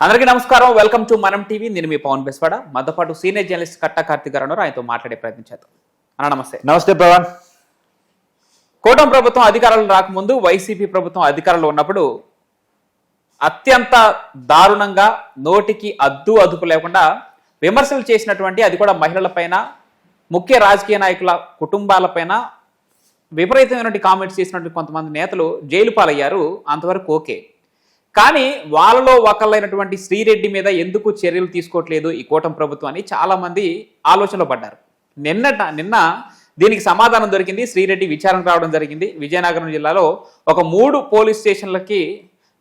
అందరికీ నమస్కారం. Welcome to మనం టీవీ నేను మీ పవన్ బెస్వాడ. మనతో పాటు సీనియర్ జర్నలిస్ట్ కట్టా కార్తిక్ గారు ఉన్నారు. ఆయనతో మాట్లాడే ప్రయత్నం చేద్దాం. అన్న నమస్తే. నమస్తే పవన్. కూటమి ప్రభుత్వం అధికారంలో రాకముందు వైసీపీ ప్రభుత్వం అధికారంలో ఉన్నప్పుడు అత్యంత దారుణంగా నోటికి అద్దు అదుపు లేకుండా విమర్శలు చేసినటువంటి అది కూడా మహిళలపైన ముఖ్య రాజకీయ నాయకుల కుటుంబాలపైన విపరీతమైనటువంటి కామెంట్స్ చేసినటువంటి కొంతమంది నేతలు జైలు పాలయ్యారు. అంతవరకు ఓకే. కానీ వాళ్ళలో ఒకళ్ళైనటువంటి శ్రీరెడ్డి మీద ఎందుకు చర్యలు తీసుకోవట్లేదు ఈ కూటమి ప్రభుత్వం అని చాలామంది ఆలోచనలో పడ్డారు. నిన్నట నిన్న దీనికి సమాధానం దొరికింది శ్రీరెడ్డి విచారణ రావడం జరిగింది. విజయనగరం జిల్లాలో ఒక మూడు పోలీస్ స్టేషన్లకి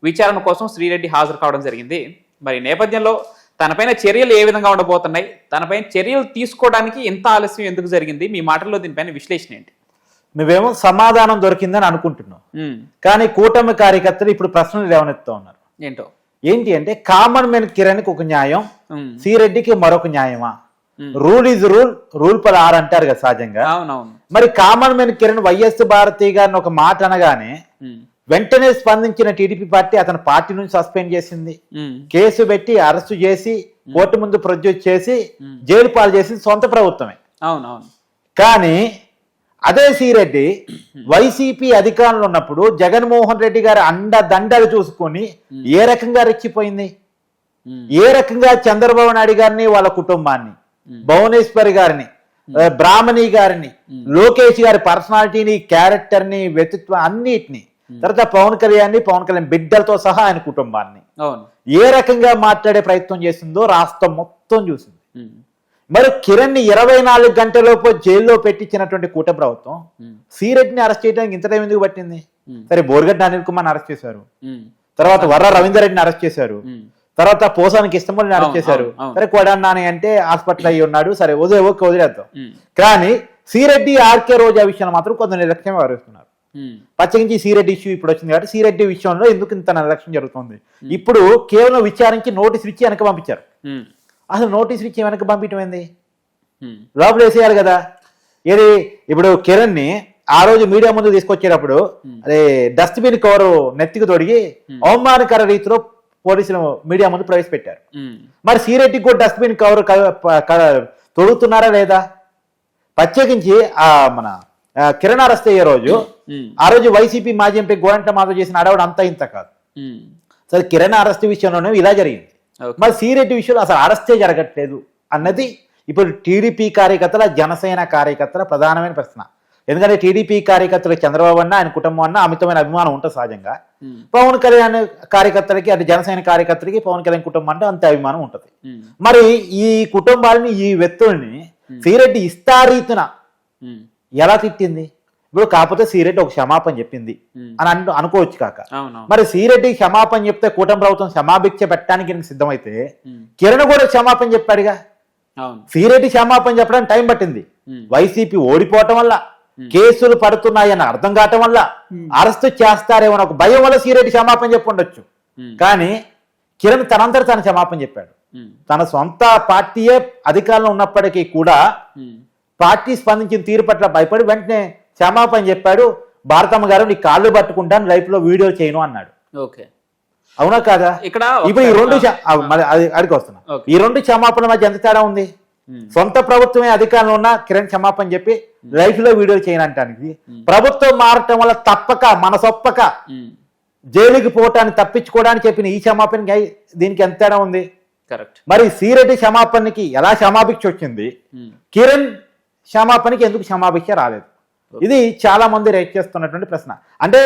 విచారణ కోసం శ్రీరెడ్డి హాజరు కావడం జరిగింది. మరి నేపథ్యంలో తనపైన చర్యలు ఏ విధంగా ఉండబోతున్నాయి? తనపైన చర్యలు తీసుకోవడానికి ఎంత ఆలస్యం ఎందుకు జరిగింది? మీ మాటల్లో దీనిపైన విశ్లేషణ ఏంటి? నువ్వేమో సమాధానం దొరికిందని అనుకుంటున్నావు. కానీ కూటమి కార్యకర్తలు ఇప్పుడు ప్రశ్నలు లేవనెత్తా ఉన్నారు. ఏంటో? ఏంటి అంటే కామన్ మెన్ కిరణ్కి ఒక న్యాయం సిరెడ్డికి మరొక న్యాయమా. Rule is rule rule per are అంటారు కదా సహజంగా. మరి common men Kiran YS Bharathi గారిని ఒక మాట అనగానే వెంటనే స్పందించిన టీడీపీ పార్టీ అతని పార్టీ నుంచి సస్పెండ్ చేసింది. కేసు పెట్టి అరెస్టు చేసి కోర్టు ముందు ప్రొడ్యూస్ చేసి జైలు పాలు చేసింది సొంత ప్రభుత్వమే. అవునవును. కానీ అదే సిరెడ్డి వైసీపీ అధికారంలో ఉన్నప్పుడు జగన్మోహన్ రెడ్డి గారి అండ దండలు చూసుకొని ఏ రకంగా రెచ్చిపోయింది? ఏ రకంగా చంద్రబాబు నాయుడు గారిని వాళ్ళ కుటుంబాన్ని భువనేశ్వరి గారిని బ్రాహ్మణి గారిని లోకేష్ గారి పర్సనాలిటీని క్యారెక్టర్ని వ్యక్తిత్వం అన్నిటిని తర్వాత పవన్ కళ్యాణ్ పవన్ కళ్యాణ్ బిడ్డలతో సహా ఆయన కుటుంబాన్ని. ఏ రకంగా మాట్లాడే ప్రయత్నం చేసిందో రాష్ట్రం మొత్తం చూసింది. మరి కిరణ్ని ఇరవై నాలుగు గంటలలోపు జైల్లో పెట్టించినటువంటి కూట ప్రభుత్వం సీరెడ్డిని అరెస్ట్ చేయడానికి ఇంత టైం ఎందుకు పట్టింది? సరే బోర్గడ్డ అనిల్ కుమార్ అరెస్ట్ చేశారు. తర్వాత వర్ర రవీందర్ రెడ్డిని అరెస్ట్ చేశారు. తర్వాత పోసానికి ఇష్టమని అరెస్ట్ చేశారు. సరే కొడాన్ని అంటే హాస్పిటల్ అయ్యి ఉన్నాడు. సరే వదిలే ఓకే వదిలేద్దాం. కానీ సిరెడ్డి ఆర్కే రోజా విషయంలో మాత్రం కొంత నిర్లక్ష్యం వ్యవహరిస్తున్నారు. ఉమ్, పచ్చగించి సిరెడ్డి ఇష్యూ ఇప్పుడు వచ్చింది కాబట్టి సిరెడ్డి విషయంలో ఎందుకు ఇంత నిర్లక్ష్యం జరుగుతుంది? ఇప్పుడు కేవలం విచారించి నోటీసులు ఇచ్చి వెనక పంపించారు. అసలు నోటీసులు ఇచ్చి వెనక పంపించడం ఏంది? లోపల వేసేయాలి కదా. ఏది? ఇప్పుడు కిరణ్ని ఆ రోజు మీడియా ముందు తీసుకొచ్చేటప్పుడు అదే డస్ట్బిన్ కవర్ నెత్తికి తొడిగి అవమానకర రీతిలో పోలీసులు మీడియా ముందు ప్రవేశపెట్టారు. మరి సీరెడ్డికి కూడా డస్ట్బిన్ కవర్ తొడుగుతున్నారా లేదా? ప్రత్యేకించి ఆ మన కిరణ్ అరెస్ట్ అయ్యే రోజు ఆ రోజు వైసీపీ మాజీ ఎంపీ గోరంట మాధవ్ చేసిన అడవడం అంతా ఇంత కాదు. సరే కిరణ్ అరెస్ట్ విషయంలోనే ఇలా జరిగింది. మరి సీరెడ్డి విషయంలో అసలు అరెస్టే జరగట్లేదు అన్నది ఇప్పుడు టీడీపీ కార్యకర్తల జనసేన కార్యకర్తల ప్రధానమైన ప్రశ్న. ఎందుకంటే టీడీపీ కార్యకర్తలకు చంద్రబాబు అన్న ఆయన కుటుంబం అన్న అమితమైన అభిమానం ఉంటుంది సహజంగా. పవన్ కళ్యాణ్ కార్యకర్తలకి అంటే జనసేన కార్యకర్తలకి పవన్ కళ్యాణ్ కుటుంబం అంటే అంత అభిమానం ఉంటుంది. మరి ఈ కుటుంబాలని ఈ వ్యక్తుల్ని సీరెడ్డి ఇస్తారీతున ఎలా తిట్టింది? ఇప్పుడు కాకపోతే సీరెడ్డి ఒక క్షమాపణ చెప్పింది అని అను అనుకోవచ్చు కాక. మరి సీరెడ్డి క్షమాపణ చెప్తే కూటమి ప్రభుత్వం క్షమాభిక్ష పెట్టడానికి సిద్ధమైతే కిరణ్ కూడా క్షమాపణ చెప్పాడుగా. సీరెడ్డి క్షమాపణ చెప్పడానికి టైం పట్టింది. వైసీపీ ఓడిపోవటం వల్ల కేసులు పడుతున్నాయని అర్థం కావటం వల్ల అరెస్ట్ చేస్తారేమో ఒక భయం వల్ల సీరెడ్డి క్షమాపణ చెప్పి ఉండొచ్చు ఉమ్, కానీ కిరణ్ తనంతట తన క్షమాపణ చెప్పాడు. తన సొంత పార్టీయే అధికారంలో ఉన్నప్పటికీ కూడా పార్టీ స్పందించిన తీరు పట్ల భయపడి వెంటనే క్షమాపణ చెప్పాడు భారతమ్మ గారు నీ కాళ్ళు పట్టుకుంటాను లైఫ్లో వీడియో చేయను అన్నాడు. ఓకే. అవునా కాదా? ఇక్కడ ఇప్పుడు ఈ రెండు అడిగి వస్తున్నా. ఈ రెండు క్షమాపణ మధ్య ఎంత తేడా ఉంది? సొంత ప్రభుత్వమే అధికారంలో ఉన్న కిరణ్ క్షమాపణ చెప్పి లైఫ్లో వీడియో చేయనంటానికి ప్రభుత్వం మారటం వల్ల తప్పక మనసొప్పక జైలుకి పోవటాన్ని తప్పించుకోవడానికి చెప్పిన ఈ క్షమాపణకి దీనికి ఎంత తేడా ఉంది? కరెక్ట్. మరి సీరెడ్డి క్షమాపణకి ఎలా క్షమాభిక్ష వచ్చింది? కిరణ్ క్షమాపణకి ఎందుకు క్షమాభిక్ష రాలేదు? ఇది చాలా మంది రేట్ చేస్తున్నటువంటి ప్రశ్న. అంటే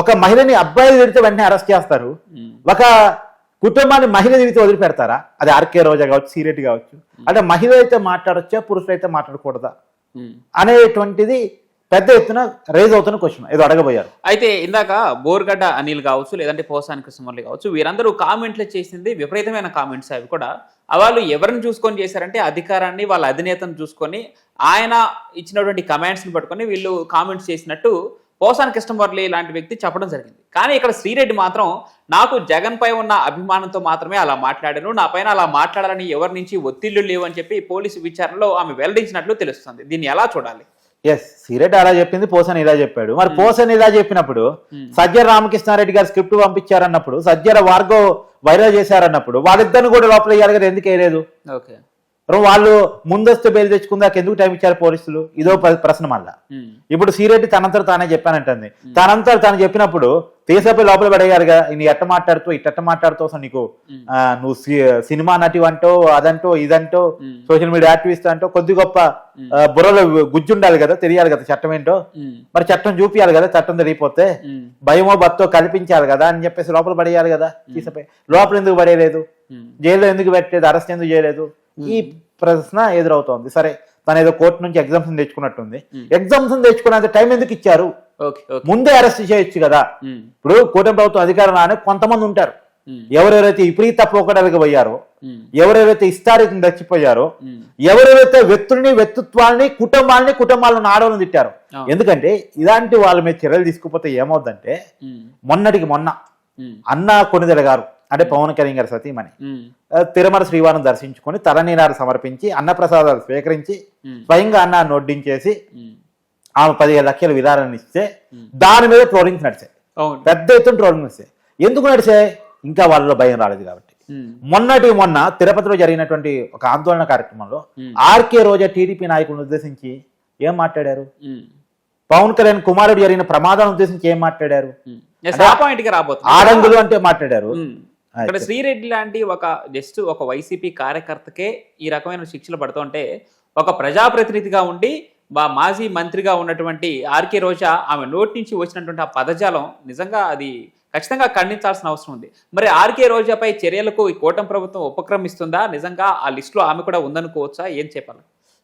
ఒక మహిళని అబ్బాయిలు తిడితే వెంటనే అరెస్ట్ చేస్తారు. ఒక కుటుంబాన్ని మహిళ తిరిగితే వదిలిపెడతారా? అది ఆర్కే రోజా కావచ్చు సీరెడ్డి కావచ్చు. అంటే మహిళ అయితే మాట్లాడొచ్చా పురుషులు అయితే మాట్లాడకూడదా. అనేటువంటిది పెద్ద ఎత్తున రేజ్ అవుతున్న క్వశ్చన్ ఏదో అడగబోయారు. అయితే ఇందాక బోర్గడ్డ అనిల్ కావచ్చు లేదంటే పోసాని కృష్ణమురళి కావచ్చు వీరందరూ కామెంట్లు చేసింది విపరీతమైన కామెంట్స్ అవి కూడా. వాళ్ళు ఎవరిని చూసుకొని చేశారంటే అధికారాన్ని వాళ్ళ అధినేతను చూసుకొని ఆయన ఇచ్చినటువంటి కమెంట్స్ని పట్టుకొని వీళ్ళు కామెంట్స్ చేసినట్టు పోసాని కృష్ణమురళి లాంటి వ్యక్తి చెప్పడం జరిగింది. కానీ ఇక్కడ శ్రీరెడ్డి మాత్రం నాకు జగన్ పై ఉన్న అభిమానంతో మాత్రమే అలా మాట్లాడాను నా పైన అలా మాట్లాడాలని ఎవరి నుంచి ఒత్తిళ్ళు లేవు అని చెప్పి పోలీసు విచారణలో ఆమె వెల్లడించినట్లు తెలుస్తుంది. దీన్ని ఎలా చూడాలి? ఎస్ సిరెట్ అలా చెప్పింది పోసన్ ఇలా చెప్పాడు. మరి పోసన్ ఇలా చెప్పినప్పుడు Hmm. సజ్జల రామకృష్ణారెడ్డి గారు స్క్రిప్ట్ పంపించారన్నప్పుడు సజ్జల వార్గో వైరల్ చేశారన్నప్పుడు వాళ్ళిద్దరిని కూడా లోపల వేయాలి కదా ఎందుకు వేయలేదు? ఓకే వాళ్ళు ముందస్తు బెయిల్ తెచ్చుకుందాక ఎందుకు టైం ఇచ్చారు పోలీసులు? ఇదో ప్ర- ప్రశ్న మళ్ళా. ఇప్పుడు సీరెడ్డి తనంతట తానే చెప్పానంటుంది. తనంతట తాను చెప్పినప్పుడు తీసేపోయి లోపల పడేయాలిగా నీ ఎట్ట మాట్లాడుతూ ఇట్ట మాట్లాడుతూ అసలు నీకు ఆ, నువ్వు సినిమా నటి అంటో అదంటో ఇదంటో సోషల్ మీడియా యాక్టివిస్ట్ అంటో కొద్ది గొప్ప బుర్రలో గుజ్జు ఉండాలి కదా తెలియాలి కదా చట్టం ఏంటో? మరి చట్టం చూపియాలి కదా చట్టం తెలియపోతే భయమో భక్తో కల్పించాలి కదా అని చెప్పేసి లోపల పడేయాలి కదా తీసిపోయి లోపల ఎందుకు పడేయలేదు? జైల్లో ఎందుకు పెట్టలేదు? అరెస్ట్ ఎందుకు చేయలేదు? ఈ ప్రశ్న ఎదురవుతోంది. సరే తను ఏదో కోర్టు నుంచి ఎగ్జామ్షన్ తెచ్చుకున్నట్టుంది. ఎగ్జామ్షన్ తెచ్చుకున్నంత టైం ఎందుకు ఇచ్చారు? ముందే అరెస్ట్ చేయొచ్చు కదా. ఇప్పుడు కూటమి ప్రభుత్వం అధికారం రాని కొంతమంది ఉంటారు. ఎవరెవరైతే విపరీత పోకడలకు పోయారో ఎవరెవరైతే ఇస్తారీతిని దచ్చిపోయారో ఎవరెవరైతే వ్యక్తుల్ని వ్యక్తిత్వాల్ని కుటుంబాలని కుటుంబాలను ఆడవాళ్ళని తిట్టారు. ఎందుకంటే ఇలాంటి వాళ్ళ మీద చర్యలు తీసుకుపోతే ఏమవుద్దంటే మొన్నటికి మొన్న అన్న కొనిదెల గారు అంటే పవన్ కళ్యాణ్ గారి సతీమణి. తిరుమల శ్రీవారం దర్శించుకొని తలనీలాలు సమర్పించి అన్నప్రసాదాలు స్వీకరించి స్వయంగా అన్న నొడ్డించేసి ఉమ్, ఆమె పదిహేను లక్షల విధానాన్ని ఇస్తే. దాని మీద ట్రోలింగ్స్ నడిచాయి. పెద్ద ఎత్తున ట్రోలింగ్ నడిచాయి. ఎందుకు నడిచాయి? ఇంకా వాళ్ళలో భయం రాలేదు కాబట్టి. మొన్నటి మొన్న తిరుపతిలో జరిగినటువంటి ఒక ఆందోళన కార్యక్రమంలో ఆర్కే రోజా టీడీపీ నాయకులను ఉద్దేశించి ఏం మాట్లాడారు? పవన్ కళ్యాణ్ కుమారుడు జరిగిన ప్రమాదాలను ఉద్దేశించి ఏం మాట్లాడారు? ఆడంగులు అంటే మాట్లాడారు. ఇక్కడ శ్రీరెడ్డి లాంటి ఒక జస్ట్ ఒక వైసీపీ కార్యకర్తకే ఈ రకమైన శిక్షలు పడుతుంటే ఒక ప్రజాప్రతినిధిగా ఉండి మా మాజీ మంత్రిగా ఉన్నటువంటి ఆర్కే రోజా ఆమె నోటి నుంచి వచ్చినటువంటి ఆ పదజాలం నిజంగా అది ఖచ్చితంగా ఖండించాల్సిన అవసరం ఉంది. మరి ఆర్కే రోజాపై చర్యలకు ఈ కూటమి ప్రభుత్వం ఉపక్రమిస్తుందా? నిజంగా ఆ లిస్టులో ఆమె కూడా ఉందనుకోవచ్చా? ఏం చెప్పాలి?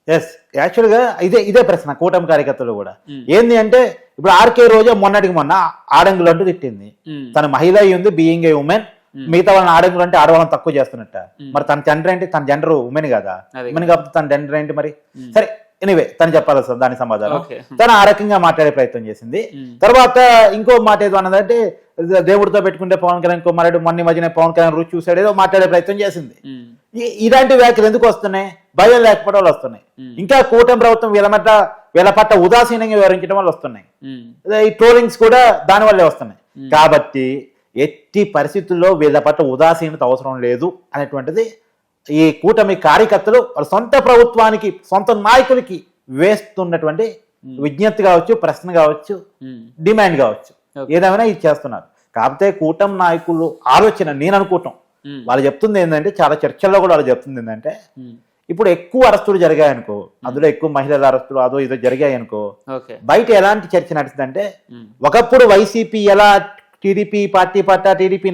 ఎస్ యాక్చువల్గా ఇదే ఇదే ప్రశ్న కూటమి కార్యకర్తలు కూడా. ఏంది అంటే ఇప్పుడు ఆర్కే రోజా మొన్నటికి మొన్న ఆడంగులు అంటూ తిట్టింది తన మహిళ అయి ఉంది బీయింగ్ ఏ ఉమెన్. మిగతా వాళ్ళని ఆడంగులు అంటే ఆడవాళ్ళని తక్కువ చేస్తున్నట్ట. మరి తన జెండర్ ఏంటి తన జెండర్ ఉమెన్ కదా. ఉమెన్ కాబట్టి తన జెండర్ ఏంటి మరి. సరే ఎనివే తను చెప్పాలి వస్తుంది దాని సమాధానం. తను ఆ రకంగా మాట్లాడే ప్రయత్నం చేసింది. తర్వాత ఇంకో మాట ఏదో అన్నదంటే దేవుడితో పెట్టుకుంటే పవన్ కళ్యాణ్ కుమారుడు మొన్న మధ్యన పవన్ కళ్యాణ్ రుచి చూసాడు ఏదో మాట్లాడే ప్రయత్నం చేసింది. ఇలాంటి వ్యాఖ్యలు ఎందుకు వస్తున్నాయి? భయం లేకపోవడం వల్ల వస్తున్నాయి. ఇంకా కూటమి ప్రభుత్వం వీళ్ళ వీళ్ళ పట్ల ఉదాసీనంగా వివరించడం వల్ల వస్తున్నాయి. ఈ ట్రోలింగ్స్ కూడా దాని వల్లే వస్తున్నాయి. కాబట్టి ఎట్టి పరిస్థితుల్లో వీళ్ళ పట్ల ఉదాసీనత అవసరం లేదు అనేటువంటిది ఈ కూటమి కార్యకర్తలు వాళ్ళ సొంత ప్రభుత్వానికి సొంత నాయకులకి వేస్తున్నటువంటి విజ్ఞప్తి కావచ్చు ప్రశ్న కావచ్చు డిమాండ్ కావచ్చు. ఏదేమైనా ఇది చేస్తున్నారు. కాకపోతే కూటమి నాయకులు ఆలోచన నేను అనుకోవటం ఉమ్, వాళ్ళు చెప్తుంది ఏంటంటే చాలా చర్చల్లో కూడా వాళ్ళు చెప్తుంది ఏంటంటే ఇప్పుడు ఎక్కువ అరెస్టులు జరిగాయనుకో అందులో ఎక్కువ మహిళల అరెస్టులు అదో ఇదో జరిగాయనుకో ఓకే. బయట ఎలాంటి చర్చ నడుస్తుందంటే ఒకప్పుడు వైసీపీ ఎలా టీడీపీ పార్టీ పట్ట టీడీపీ